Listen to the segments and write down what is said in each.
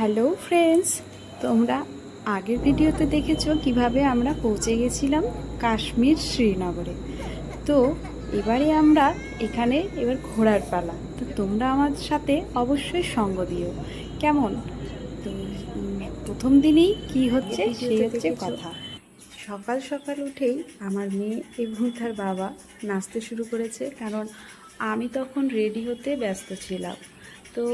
Hello friends তোমরা আগের ভিডিওতে দেখেছ কীভাবে আমরা পৌঁছে গেছিলাম কাশ্মীর শ্রীনগরে। তো এবারে আমরা এখানে এবার ঘোরার পালা। তো তোমরা আমার সাথে অবশ্যই সঙ্গ দিও। কেমন? তো প্রথম দিনেই কি হচ্ছে? সেই হচ্ছে কথা। সকাল সকাল উঠেই আমার মেয়ে এবং তার বাবা নাচতে শুরু করেছে। কারণ আমি তখন রেডি হতে ব্যস্ত ছিলাম। তো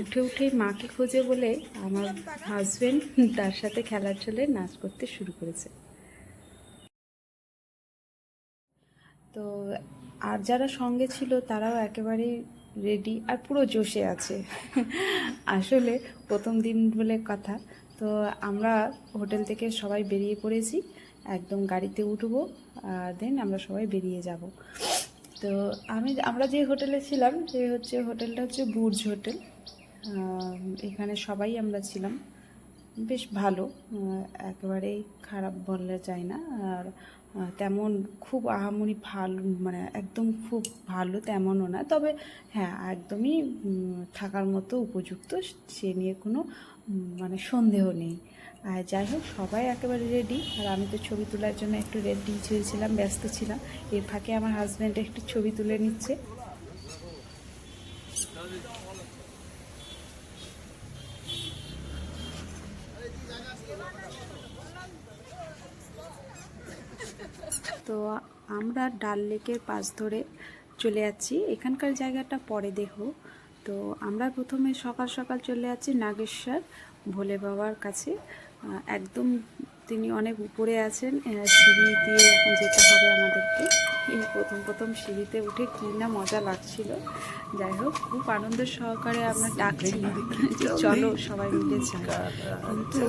উঠে উঠে মাকে খোঁজে বলে আমার হাজবেন্ড তার সাথে খেলার চলে নাচ করতে শুরু করেছে। তো, আর যারা সঙ্গে ছিল তারাও একেবারে রেডি আর পুরো জোশে আছে। আসলে প্রথম দিন বলে কথা। তো আমরা হোটেল থেকে সবাই বেরিয়ে পড়েছি। একদম গাড়িতে উঠবো দেন আমরা সবাই বেরিয়ে যাব। তো আমি আমরা যে হোটেলে ছিলাম, সে হচ্ছে, হোটেলটা হচ্ছে বুর্জ হোটেল। এখানে সবাই আমরা ছিলাম। বেশ ভালো। একেবারেই খারাপ বললে যায় না। আর তেমন খুব আহামরি ভালো মানে একদম খুব ভালো তেমনও না। তবে হ্যাঁ একদমই থাকার মতো উপযুক্ত। সে নিয়ে কোনো মানে সন্দেহ নেই। আর যাই হোক, সবাই একেবারে রেডি আর আমি তো ছবি তোলার জন্য একটু রেডি ছিলাম, ব্যস্ত ছিলাম। এর ফাঁকে আমার হাজব্যান্ড একটু ছবি তুলে নিচ্ছে। তো আমরা ডাল লেকের পাশ ধরে চলে যাচ্ছি। এখানকার জায়গাটা পরে দেখো তো আমরা প্রথমে সকাল সকাল চলে যাচ্ছি নাগেশ্বর ভোলে বাবার কাছে। একদম তিনি অনেক উপরে আছেন সিঁড়ি দিয়ে এখন যেতে হবে আমাদেরকে। এই প্রথম প্রথম সিঁড়িতে উঠে কী না মজা লাগছিল। যাই হোক, খুব আনন্দ সহকারে আমরা ডাকছিলাম যে চলো সবাই মিলে কিন্তু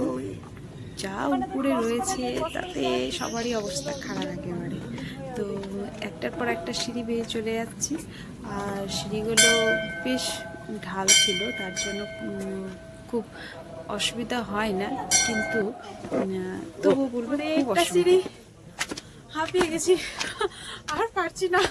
যা উপরে রয়েছে, তাতে সবারই অবস্থা খারাপ লাগে একটার পর একটা সিঁড়ি বেয়ে চলে যাচ্ছি। আর সিঁড়িগুলো বেশ ঢাল ছিল তার জন্য খুব অসুবিধা হয় না কিন্তু তবু বলব একটা সিঁড়ি হাঁপিয়ে গেছি আর পারছি না।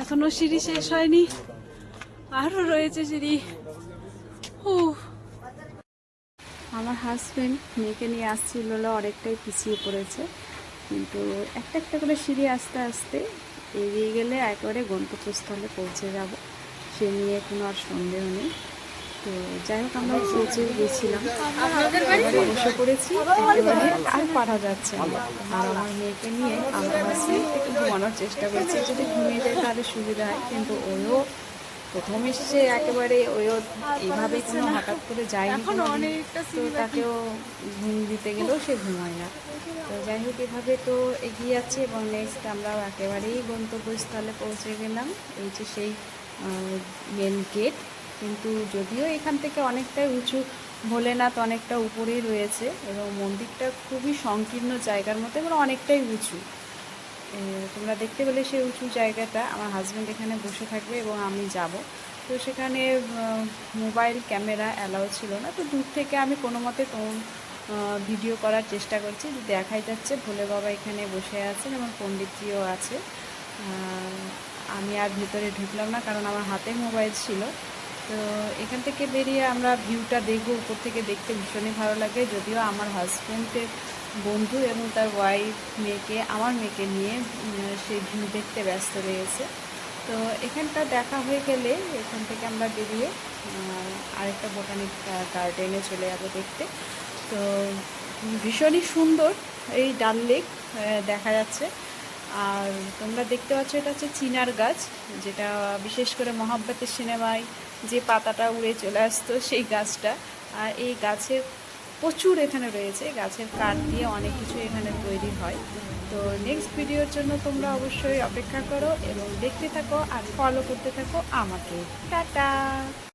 এখনও সিঁড়ি শেষ হয়নি। আরও রয়েছে সিঁড়ি। আমার হাজবেন্ড মেয়েকে নিয়ে আসছিল অনেকটাই পিছিয়ে পড়েছে। কিন্তু একটা একটা করে সিঁড়ি আস্তে আস্তে এগিয়ে গেলে একেবারে গন্তব্যস্থলে পৌঁছে যাব। সে নিয়ে কোনো আর সন্দেহ নেই। তো যাই হোক আমরা পৌঁছে গেছিলাম। বসে পড়েছি। আর পারা যাচ্ছে না। আর আমার মেয়েকে নিয়ে আমার হাজবেন্ড একটু ঘুমানোর চেষ্টা করছে। যদি ঘুমিয়ে যায় তাহলে সুবিধা হয় কিন্তু ওইও প্রথম এসে একেবারে ওইও এইভাবে কোনো হঠাৎ করে যায়নি তো তাকেও ঘুম দিতে গেলেও সে ঘুমায় না। তো যাই হোক এভাবে তো এগিয়ে যাচ্ছে এবং নেক্সট আমরা একেবারেই গন্তব্যস্থলে পৌঁছে গেলাম। এই যে সেই মেন গেট কিন্তু যদিও এখান থেকে অনেকটাই উঁচু ভোলেনাথ অনেকটা উপরেই রয়েছে এবং মন্দিরটা খুবই সংকীর্ণ জায়গার মতো এবং অনেকটাই উঁচু। তোমরা দেখতে পেলে সেই উঁচু জায়গাটা। আমার হাজব্যান্ড এখানে বসে থাকবে এবং আমি যাব। তো সেখানে মোবাইল ক্যামেরা অ্যালাউ ছিল না। তো দূর থেকে আমি কোনো মতে ভিডিও করার চেষ্টা করছি। দেখাই যাচ্ছে, ভোলে বাবা এখানে বসে আছেন এবং পণ্ডিতজিও আছে। আমি আর ভিতরে ঢুকলাম না, কারণ আমার হাতে মোবাইল ছিল। তো এখান থেকে বেরিয়ে আমরা ভিউটা দেখব, উপর থেকে দেখতে ভীষণই ভালো লাগে। যদিও আমার হাজব্যান্ডের বন্ধু এবং তার ওয়াইফ মেয়েকে, আমার মেয়েকে নিয়ে সেই ভিউ দেখতে ব্যস্ত রয়েছে। তো এখানটা দেখা হয়ে গেলে এখান থেকে আমরা বেরিয়ে আরেকটা বোটানিক গার্ডেনে চলে যাব দেখতে। তো ভীষণই সুন্দর এই ডাল লেক দেখা যাচ্ছে। আর তোমরা দেখতে পাচ্ছ, এটা হচ্ছে চিনার গাছ, যেটা বিশেষ করে মহাব্বতের সিনেমায় যে পাতাটা উড়ে চলে আসতো, সেই গাছটা। আর এই গাছের প্রচুর এখানে রয়েছে, গাছের কাঠ দিয়ে অনেক কিছু এখানে তৈরি হয়। তো নেক্সট ভিডিওর জন্য তোমরা অবশ্যই অপেক্ষা করো এবং দেখতে থাকো আর ফলো করতে থাকো আমাকে। টাটা!